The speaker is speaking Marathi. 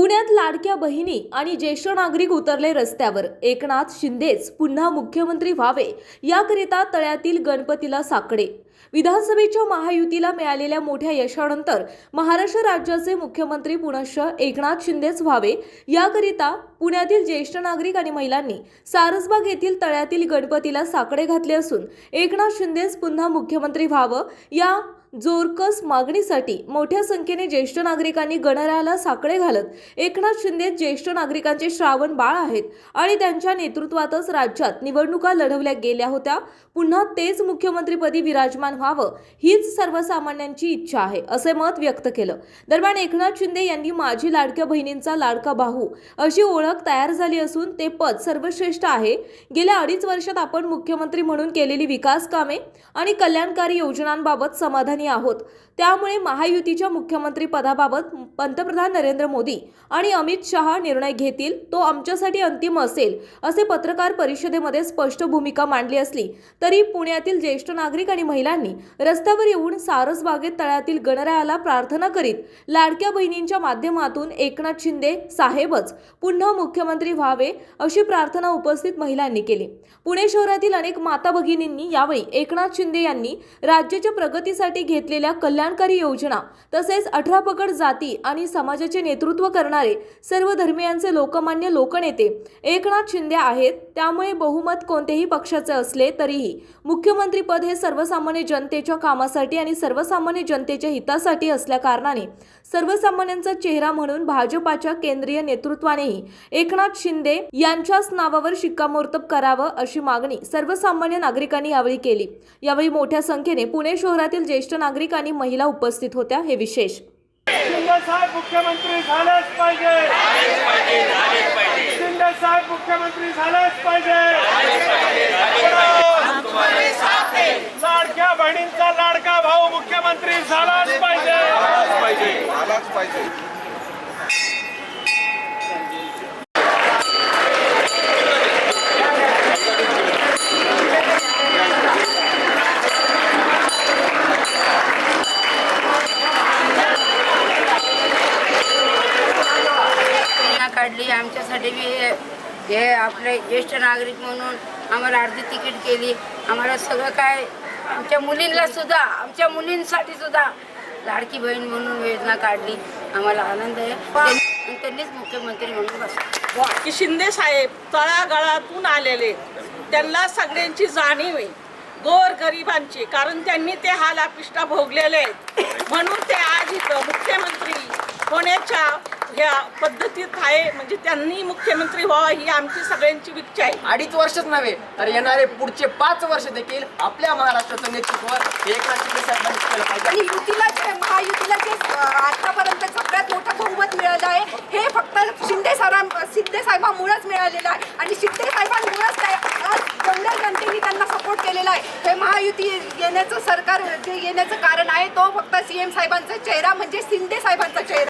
पुण्यात लाडक्या बहिणी आणि ज्येष्ठ नागरिक उतरले रस्त्यावर. एकनाथ शिंदेच पुन्हा मुख्यमंत्री व्हावे याकरिता तळ्यातील गणपतीला साकडे. विधानसभेच्या महायुतीला मिळालेल्या मोठ्या यशानंतर महाराष्ट्र राज्याचे मुख्यमंत्री पुनश्च एकनाथ शिंदेच व्हावे याकरिता पुण्यातील ज्येष्ठ नागरिक आणि महिलांनी सारसबाग येथील तळ्यातील गणपतीला साकडे घातले असून एकनाथ शिंदेच पुन्हा मुख्यमंत्री व्हावं या जोरकस मागणीसाठी मोठ्या संख्येने ज्येष्ठ नागरिकांनी गणरायाला साकडे घालत एकनाथ शिंदे ज्येष्ठ नागरिकांचे श्रावण बाळ आहेत आणि त्यांच्या नेतृत्वातच राज्यात निवडणुका लढवल्या गेल्या होत्या. पुन्हा तेच मुख्यमंत्रीपदी विराजमान व्हावं हीच सर्वसामान्यांची इच्छा आहे असे मत व्यक्त केलं. दरम्यान एकनाथ शिंदे यांनी माझी लाडक्या बहिणींचा लाडका भाऊ अशी ओळख तयार झाली असून ते पद सर्वश्रेष्ठ आहे. गेल्या अडीच वर्षात आपण मुख्यमंत्री म्हणून केलेली विकास कामे आणि कल्याणकारी योजनांबाबत समाधानी आहोत. त्यामुळे महायुतीच्या मुख्यमंत्री पदाबाबत पंतप्रधान नरेंद्र मोदी आणि अमित शहा निर्णय घेतील तो आमच्यासाठी अंतिम असेल असे पत्रकार परिषदेमध्ये स्पष्ट भूमिका मांडली असली तरी पुण्यातील ज्येष्ठ नागरिक आणि महिलांनी रस्त्यावर येऊन सारसबागेत तळ्यातील गणरायाला प्रार्थना करीत लाडक्या बहिणींच्या माध्यमातून एकनाथ शिंदे साहेबच पुन्हा मुख्यमंत्री व्हावे अशी प्रार्थना उपस्थित महिलांनी केली. पुणे शहरातील अनेक माता भगिनींनी यावेळी एकनाथ शिंदे यांनी राज्याच्या प्रगतीसाठी घेतलेल्या कल्याणकारी योजना तसेच अठरा पकड जाती आणि समाजाचे नेतृत्व करणारे सर्व धर्मियांचे लोकमान्य लोकनेते एकनाथ शिंदे आहेत. त्यामुळे बहुमत कोणतेही पक्षाचे असले तरीही मुख्यमंत्रीपद हे सर्वसामान्य जनतेच्या कामासाठी आणि सर्वसामान्य जनतेच्या हितासाठी असल्या कारणाने सर्वसामान्यांचा चेहरा म्हणून भाजपाच्या केंद्रीय नेतृत्वानेही एकनाथ शिंदे यांच्याच नावावर शिक्कामोर्तब करावं अशी मागणी सर्वसामान्य नागरिकांनी यावेळी केली. यावेळी मोठ्या संख्येने पुणे शहरातील ज्येष्ठ नागरिक आणि महिला उपस्थित होत्या हे विशेष. शिंदे साहेब मुख्यमंत्री झालेच पाहिजे. शिंदे साहेब मुख्यमंत्री झालेच पाहिजे. लाडक्या बहिणींचा लाडका भाऊ मुख्यमंत्री झालाच पाहिजे. काढली आमच्यासाठी बी हे आपले ज्येष्ठ नागरिक म्हणून आम्हाला अर्धी तिकीट केली. आम्हाला सगळं काय आमच्या मुलींना सुद्धा आमच्या मुलींसाठी सुद्धा लाडकी बहीण म्हणून योजना काढली. आम्हाला आनंद आहे. त्यांनीच मुख्यमंत्री म्हणून बसले. की शिंदे साहेब तळागाळातून आलेले त्यांना सगळ्यांची जाणीव आहे. गोर गरिबांची कारण त्यांनी ते हाल अपिष्टा भोगलेले आहेत. म्हणून ते आज इथं मुख्यमंत्री होण्याच्या ह्या पद्धतीत आहे म्हणजे त्यांनी मुख्यमंत्री व्हावा ही आमची सगळ्यांची इच्छा आहे. अडीच वर्षच नव्हे तर येणारे पुढचे पाच वर्ष देखील आपल्या महाराष्ट्राचं नेतृत्व हे एकनाथ शिंदे साहेबांनी केलं पाहिजे. आणि युतीला जे महायुतीला जे आतापर्यंत सगळ्यात मोठं बहुमत मिळालं आहे हे फक्त शिंदे सरां शिंदे साहेबांमुळेच मिळालेलं आहे. आणि शिंदे साहेबांमुळेच काय आज जेवढ्या जनतेने त्यांना सपोर्ट केलेला आहे. हे महायुती येण्याचं सरकार जे येण्याचं कारण आहे तो फक्त सीएम साहेबांचा चेहरा म्हणजे शिंदे साहेबांचा चेहरा.